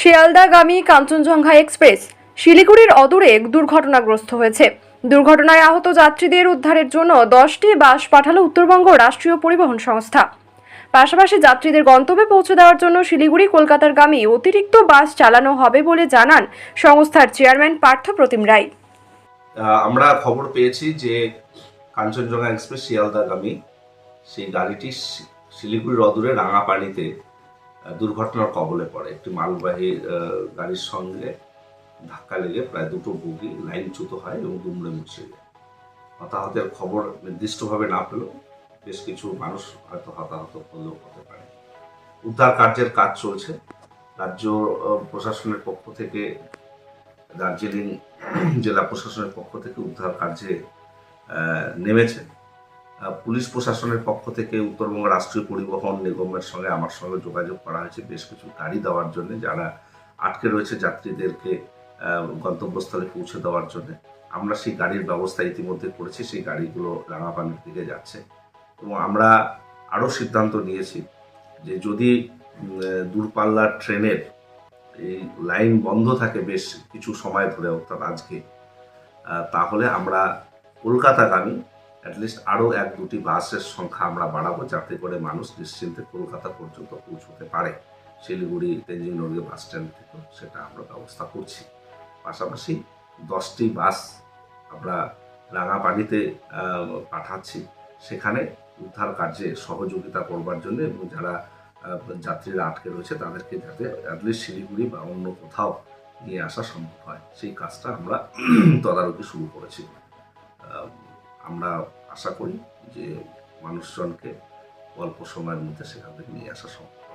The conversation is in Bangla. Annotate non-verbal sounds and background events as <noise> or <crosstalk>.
শিয়ালদাগামী কাঞ্চনজঙ্ঘা এক্সপ্রেস শিলিগুড়ির অদূরে দুর্ঘটনাগ্রস্ত হয়েছে। দুর্ঘটনায় আহত যাত্রীদের উদ্ধারের জন্য দশটি বাস পাঠালো উত্তরবঙ্গ রাষ্ট্রীয় পরিবহন সংস্থা। পাশাপাশি যাত্রীদের গন্তব্যে পৌঁছে দেওয়ার জন্য শিলিগুড়ি কলকাতার গামী অতিরিক্ত বাস চালানো হবে বলে জানান সংস্থার চেয়ারম্যান পার্থ প্রতিম রায়। আমরা খবর পেয়েছি যে কাঞ্চনজঙ্ঘা এক্সপ্রেস শিয়ালদাগামী, সেই গাড়িটি শিলিগুড়ির অদূরে রাঙাপানিতে দুর্ঘটনার কবলে পড়ে। একটি মালবাহী গাড়ির সঙ্গে ধাক্কা লেগে প্রায় দুটো বগি লাইনচ্যুত হয় এবং দুমড়ে মুচড়ে যায়। হতাহতের খবর নির্দিষ্টভাবে না পেলেও বেশ কিছু মানুষ হয়তো হতাহত হলেও হতে পারে। উদ্ধার কার্যের কাজ চলছে। রাজ্য প্রশাসনের পক্ষ থেকে দার্জিলিং জেলা প্রশাসনের পক্ষ থেকে উদ্ধার কার্যে আহ, পুলিশ প্রশাসনের পক্ষ থেকে উত্তরবঙ্গ রাষ্ট্রীয় পরিবহন নিগমের সঙ্গে আমার সঙ্গে যোগাযোগ করা হয়েছে বেশ কিছু গাড়ি দেওয়ার জন্য, যারা আটকে রয়েছে যাত্রীদেরকে গন্তব্যস্থলে পৌঁছে দেওয়ার জন্য। আমরা সেই গাড়ির ব্যবস্থা ইতিমধ্যে করেছি, সেই গাড়িগুলো রাঙাপানির দিকে যাচ্ছে। এবং আমরা আরও সিদ্ধান্ত নিয়েছি যে যদি দূরপাল্লার ট্রেনের এই লাইন বন্ধ থাকে বেশ কিছু সময় ধরে অর্থাৎ আজকে তাহলে আমরা কলকাতাগামী অ্যাটলিস্ট আরও এক দুটি বাসের সংখ্যা আমরা বাড়াবো যাতে করে মানুষ নিশ্চিন্তে কলকাতা পর্যন্ত পৌঁছতে পারে। শিলিগুড়ি তেঞ্জিং নদী বাস স্ট্যান্ড থেকে সেটা আমরা ব্যবস্থা করছি। পাশাপাশি দশটি বাস আমরা রাঙাপানিতে পাঠাচ্ছি। সেখানে উদ্ধার কার্যে সহযোগিতা করবার জন্য এবং যারা যাত্রীরা আটকে রয়েছে তাদেরকে যাতে অ্যাটলিস্ট শিলিগুড়ি বা অন্য কোথাও নিয়ে আসা সম্ভব হয়। সেই কাজটা আমরা <clears throat> তদারকি শুরু করেছি। আমরা আশা করি যে মানুষজনকে অল্প সময়ের মধ্যে সেখান থেকে নিয়ে আসা সম্ভব